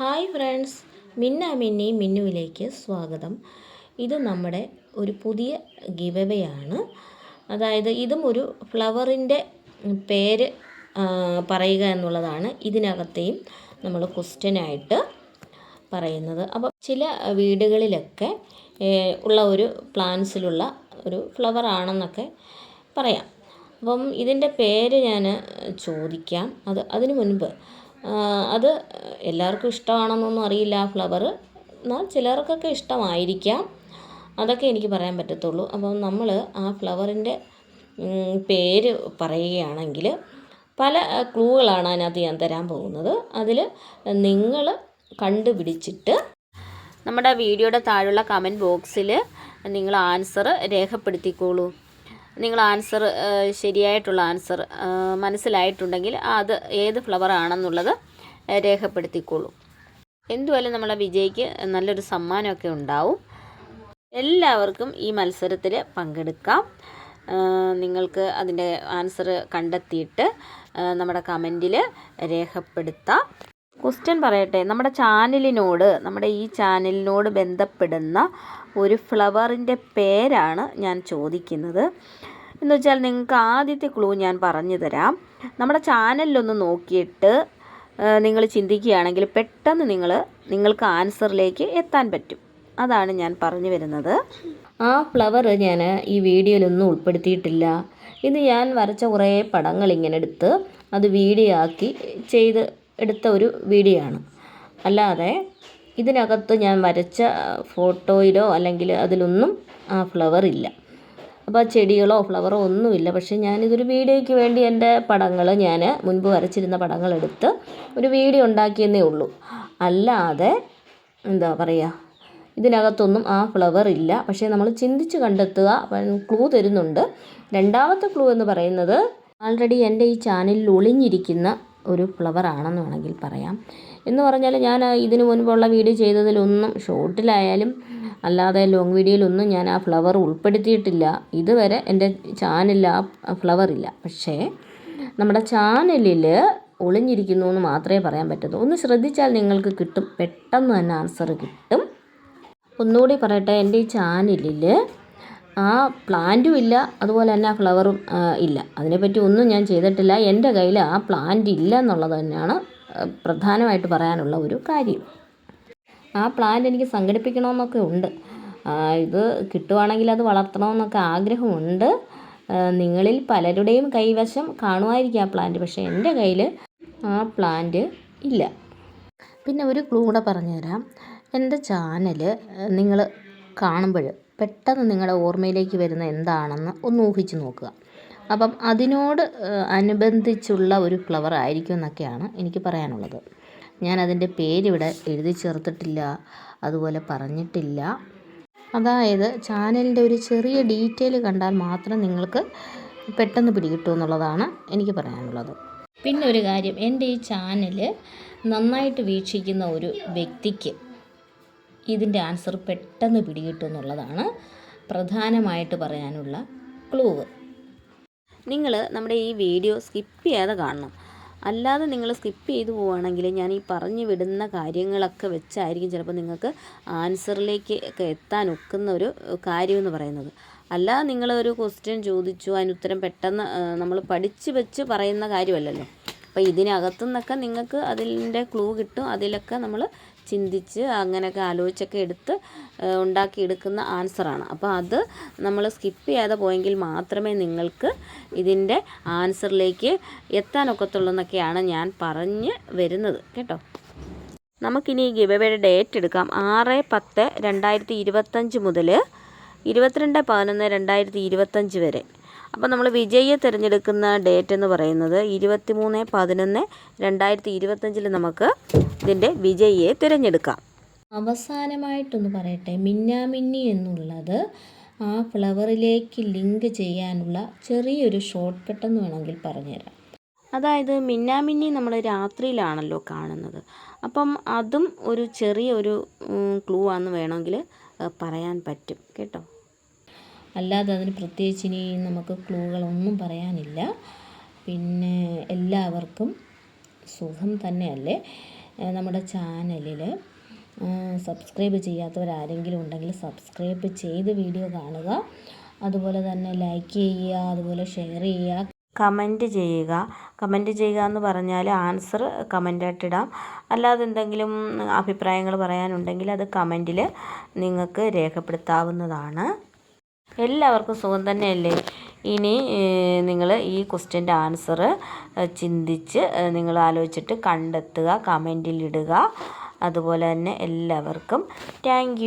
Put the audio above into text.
Hi friends മിന്ന മിന്നി മിന്നുവിലേക്ക് സ്വാഗതം. ഇത് നമ്മുടെ ഒരു പുതിയ ഗിവവയാണ്. അതായത് ഇതും ഒരു ഫ്ലവറിന്റെ പേര് പറയുക എന്നുള്ളതാണ് ഇതിനകത്തെയും നമ്മൾ ക്വസ്റ്റ്യനായിട്ട് പറയുന്നത്. അപ്പോൾ ചില വീടുകളിലൊക്കെ ഉള്ള ഒരു പ്ലാന്റ്സിലുള്ള ഒരു ഫ്ലവർ ആണെന്നൊക്കെ പറയാം. അപ്പം ഇതിന്റെ പേര് ഞാൻ ചോദിക്കാം. അത് അതിനു മുൻപ് അത് എല്ലാവർക്കും ഇഷ്ടമാണെന്നൊന്നും അറിയില്ല ആ ഫ്ലവർ എന്നാൽ ചിലർക്കൊക്കെ ഇഷ്ടമായിരിക്കാം. അതൊക്കെ എനിക്ക് പറയാൻ പറ്റത്തുള്ളൂ. അപ്പം നമ്മൾ ആ ഫ്ലവറിന്റെ പേര് പറയുകയാണെങ്കിൽ പല ക്ലൂകളാണ് അതിനകത്ത് ഞാൻ തരാൻ പോകുന്നത്. അതിൽ നിങ്ങൾ കണ്ടുപിടിച്ചിട്ട് നമ്മുടെ വീഡിയോയുടെ താഴെയുള്ള കമന്റ് ബോക്സിൽ നിങ്ങൾ ആൻസർ രേഖപ്പെടുത്തിക്കോളൂ. നിങ്ങൾ ആൻസർ ശരിയായിട്ടുള്ള ആൻസർ മനസ്സിലായിട്ടുണ്ടെങ്കിൽ അത് ഏത് ഫ്ലവർ ആണെന്നുള്ളത് രേഖപ്പെടുത്തിക്കോളൂ. എന്തുമായാലും നമ്മളെ വിജയ്ക്ക് നല്ലൊരു സമ്മാനമൊക്കെ ഉണ്ടാവും. എല്ലാവർക്കും ഈ മത്സരത്തിൽ പങ്കെടുക്കാം. നിങ്ങൾക്ക് അതിന്റെ ആൻസർ കണ്ടെത്തിയിട്ട് നമ്മുടെ കമന്റിൽ രേഖപ്പെടുത്താം. ക്വസ്റ്റ്യൻ പറയട്ടെ. നമ്മുടെ ചാനലിനോട് നമ്മുടെ ഈ ചാനലിനോട് ബന്ധപ്പെടുന്ന ഒരു ഫ്ലവറിന്റെ പേരാണ് ഞാൻ ചോദിക്കുന്നത്. എന്ന് വെച്ചാൽ നിങ്ങൾക്ക് ആദ്യത്തെ ക്ലൂ ഞാൻ പറഞ്ഞു തരാം. നമ്മുടെ ചാനലിലൊന്ന് നോക്കിയിട്ട് നിങ്ങൾ ചിന്തിക്കുകയാണെങ്കിൽ പെട്ടെന്ന് നിങ്ങൾ നിങ്ങൾക്ക് ആൻസറിലേക്ക് എത്താൻ പറ്റും. അതാണ് ഞാൻ പറഞ്ഞു വരുന്നത്. ആ ഫ്ലവർ ഞാൻ ഈ വീഡിയോയിലൊന്നും ഉൾപ്പെടുത്തിയിട്ടില്ല. ഇത് ഞാൻ വരച്ച കുറേ പടങ്ങൾ ഇങ്ങനെ എടുത്ത് അത് വീഡിയോ ആക്കി ചെയ്ത് എടുത്ത ഒരു വീഡിയോ ആണ് അല്ലാതെ ഇതിനകത്ത് ഞാൻ വരച്ച ഫോട്ടോയിലോ അല്ലെങ്കിൽ അതിലൊന്നും ആ ഫ്ലവർ ഇല്ല. അപ്പോൾ ചെടികളോ ഫ്ലവറോ ഒന്നുമില്ല പക്ഷേ ഞാനിതൊരു വീഡിയോയ്ക്ക് വേണ്ടി എന്റെ പടങ്ങൾ ഞാൻ മുൻപ് വരച്ചിരുന്ന പടങ്ങളെടുത്ത് ഒരു വീഡിയോ ഉണ്ടാക്കിയെന്നേ ഉള്ളൂ. അല്ലാതെ എന്താ പറയുക ഇതിനകത്തൊന്നും ആ ഫ്ലവർ ഇല്ല. പക്ഷേ നമ്മൾ ചിന്തിച്ച് കണ്ടെത്തുക ക്ലൂ തരുന്നുണ്ട്. രണ്ടാമത്തെ ക്ലൂ എന്ന് പറയുന്നത് ആൾറെഡി എന്റെ ഈ ചാനലിൽ ഒളിഞ്ഞിരിക്കുന്ന ഒരു ഫ്ലവർ ആണെന്ന് വേണമെങ്കിൽ പറയാം. എന്ന് പറഞ്ഞാൽ ഞാൻ ഇതിനു മുൻപുള്ള വീഡിയോ ചെയ്തതിലൊന്നും ഷോർട്ടിലായാലും അല്ലാതെ ലോങ് വീഡിയോയിലൊന്നും ഞാൻ ആ ഫ്ലവർ ഉൾപ്പെടുത്തിയിട്ടില്ല. ഇതുവരെ എന്റെ ചാനലിൽ ആ ഫ്ലവർ ഇല്ല. പക്ഷേ നമ്മുടെ ചാനലിൽ ഒളിഞ്ഞിരിക്കുന്നു എന്ന് മാത്രമേ പറയാൻ പറ്റൂ ഒന്ന് ശ്രദ്ധിച്ചാൽ നിങ്ങൾക്ക് കിട്ടും. പെട്ടെന്ന് തന്നെ ആൻസർ കിട്ടും. ഒന്നുകൂടി പറയട്ടെ എന്റെ ഈ ചാനലിൽ ആ പ്ലാന്റും ഇല്ല അതുപോലെ തന്നെ ആ ഫ്ലവറും ഇല്ല. അതിനെപ്പറ്റി ഒന്നും ഞാൻ ചെയ്തിട്ടില്ല. എന്റെ കയ്യിൽ ആ പ്ലാന്റ് ഇല്ല എന്നുള്ളത് തന്നെയാണ് പ്രധാനമായിട്ട് പറയാനുള്ള ഒരു കാര്യം. ആ പ്ലാന്റ് എനിക്ക് സംഘടിപ്പിക്കണമെന്നൊക്കെ ഉണ്ട്. ഇത് കിട്ടുവാണെങ്കിൽ അത് വളർത്തണമെന്നൊക്കെ ആഗ്രഹമുണ്ട്. നിങ്ങളിൽ പലരുടെയും കൈവശം കാണുമായിരിക്കും ആ പ്ലാന്റ് പക്ഷേ എന്റെ കയ്യിൽ ആ പ്ലാന്റ് ഇല്ല. പിന്നെ ഒരു ക്ലൂ കൂടെ പറഞ്ഞുതരാം. എന്റെ ചാനൽ നിങ്ങൾ കാണുമ്പോൾ പെട്ടെന്ന് നിങ്ങളുടെ ഓർമ്മയിലേക്ക് വരുന്ന എന്താണെന്ന് ഒന്ന് ഊഹിച്ച് നോക്കുക. അപ്പം അതിനോട് അനുബന്ധിച്ചുള്ള ഒരു ഫ്ലവർ ആയിരിക്കും എന്നൊക്കെയാണ് എനിക്ക് പറയാനുള്ളത്. ഞാൻ അതിന്റെ പേരിവിടെ എഴുതി ചേർത്തിട്ടില്ല അതുപോലെ പറഞ്ഞിട്ടില്ല. അതായത് ചാനലിന്റെ ഒരു ചെറിയ ഡീറ്റെയിൽ കണ്ടാൽ മാത്രം നിങ്ങൾക്ക് പെട്ടെന്ന് പിടികിട്ടും എന്നുള്ളതാണ് എനിക്ക് പറയാനുള്ളത്. പിന്നെ ഒരു കാര്യം എന്റെ ഈ ചാനൽ നന്നായിട്ട് വീക്ഷിക്കുന്ന ഒരു വ്യക്തിക്ക് ഇതിന്റെ ആൻസർ പെട്ടെന്ന് പിടികിട്ടും എന്നുള്ളതാണ് പ്രധാനമായിട്ട് പറയാനുള്ള ക്ലൂവ് നിങ്ങൾ നമ്മുടെ ഈ വീഡിയോ സ്കിപ്പ് ചെയ്യാതെ കാണണം. അല്ലാതെ നിങ്ങൾ സ്കിപ്പ് ചെയ്തു പോവുകയാണെങ്കിൽ ഞാൻ ഈ പറഞ്ഞു വിടുന്ന കാര്യങ്ങളൊക്കെ വെച്ചായിരിക്കും ചിലപ്പോൾ നിങ്ങൾക്ക് ആൻസറിലേക്ക് ഒക്കെ എത്താൻ ഒക്കുന്ന ഒരു കാര്യമെന്ന് പറയുന്നത്. അല്ലാതെ നിങ്ങളൊരു ക്വസ്റ്റ്യൻ ചോദിച്ചു അതിന് ഉത്തരം പെട്ടെന്ന് നമ്മൾ പഠിച്ച് വെച്ച് പറയുന്ന കാര്യമല്ലല്ലോ. അപ്പോൾ ഇതിനകത്തു നിന്നൊക്കെ നിങ്ങൾക്ക് അതിന്റെ ക്ലൂ കിട്ടും. അതിലൊക്കെ നമ്മൾ ചിന്തിച്ച് അങ്ങനെയൊക്കെ ആലോചിച്ചൊക്കെ എടുത്ത് ഉണ്ടാക്കിയെടുക്കുന്ന ആൻസറാണ് അപ്പോൾ അത് നമ്മൾ സ്കിപ്പ് ചെയ്യാതെ പോയെങ്കിൽ മാത്രമേ നിങ്ങൾക്ക് ഇതിന്റെ ആൻസറിലേക്ക് എത്താനൊക്കത്തുള്ളൂ എന്നൊക്കെയാണ് ഞാൻ പറഞ്ഞ് വരുന്നത്. കേട്ടോ? നമുക്കിനി ഈ ഗിവയുടെ ഡേറ്റ് എടുക്കാം. ആറ് പത്ത് രണ്ടായിരത്തി ഇരുപത്തഞ്ച് മുതൽ ഇരുപത്തിരണ്ട് പതിനൊന്ന് രണ്ടായിരത്തി ഇരുപത്തഞ്ച് വരെ. അപ്പോൾ നമ്മൾ വിജയിയെ തിരഞ്ഞെടുക്കുന്ന ഡേറ്റ് എന്ന് പറയുന്നത് ഇരുപത്തി മൂന്ന് പതിനൊന്ന് രണ്ടായിരത്തി ഇരുപത്തഞ്ചിൽ നമുക്ക് ഇതിന്റെ വിജയിയെ തിരഞ്ഞെടുക്കാം. അവസാനമായിട്ടൊന്ന് പറയട്ടെ. മിന്നാമിന്നി എന്നുള്ളത് ആ ഫ്ലവറിലേക്ക് ലിങ്ക് ചെയ്യാനുള്ള ചെറിയൊരു ഷോർട്ട് കട്ട് എന്ന് വേണമെങ്കിൽ പറഞ്ഞുതരാം. അതായത് മിന്നാമിന്നി നമ്മൾ രാത്രിയിലാണല്ലോ കാണുന്നത്. അപ്പം അതും ഒരു ചെറിയൊരു ക്ലൂ ആണെന്ന് വേണമെങ്കിൽ പറയാൻ പറ്റും. കേട്ടോ? അല്ലാതെ അതിന് പ്രത്യേകിച്ച് ഇനി നമുക്ക് ക്ലൂകളൊന്നും പറയാനില്ല. പിന്നെ എല്ലാവർക്കും സുഖം തന്നെയല്ലേ? നമ്മുടെ ചാനലിൽ സബ്സ്ക്രൈബ് ചെയ്യാത്തവരാരെങ്കിലും ഉണ്ടെങ്കിൽ സബ്സ്ക്രൈബ് ചെയ്ത് വീഡിയോ കാണുക. അതുപോലെ തന്നെ ലൈക്ക് ചെയ്യുക അതുപോലെ ഷെയർ ചെയ്യുക കമന്റ് ചെയ്യുക. കമന്റ് ചെയ്യുക എന്ന് പറഞ്ഞാൽ ആൻസർ കമന്റായിട്ട് ഇടാം. അല്ലാതെ എന്തെങ്കിലും അഭിപ്രായങ്ങൾ പറയാനുണ്ടെങ്കിൽ അത് കമന്റിൽ നിങ്ങൾക്ക് രേഖപ്പെടുത്താവുന്നതാണ്. എല്ലാവർക്കും സുഖം തന്നെയല്ലേ? ഇനി നിങ്ങൾ ഈ ക്വസ്റ്റ്യന്റെ ആൻസർ ചിന്തിച്ച് നിങ്ങൾ ആലോചിച്ചിട്ട് കണ്ടെത്തുക കമന്റിലിടുക അതുപോലെ തന്നെ എല്ലാവർക്കും താങ്ക്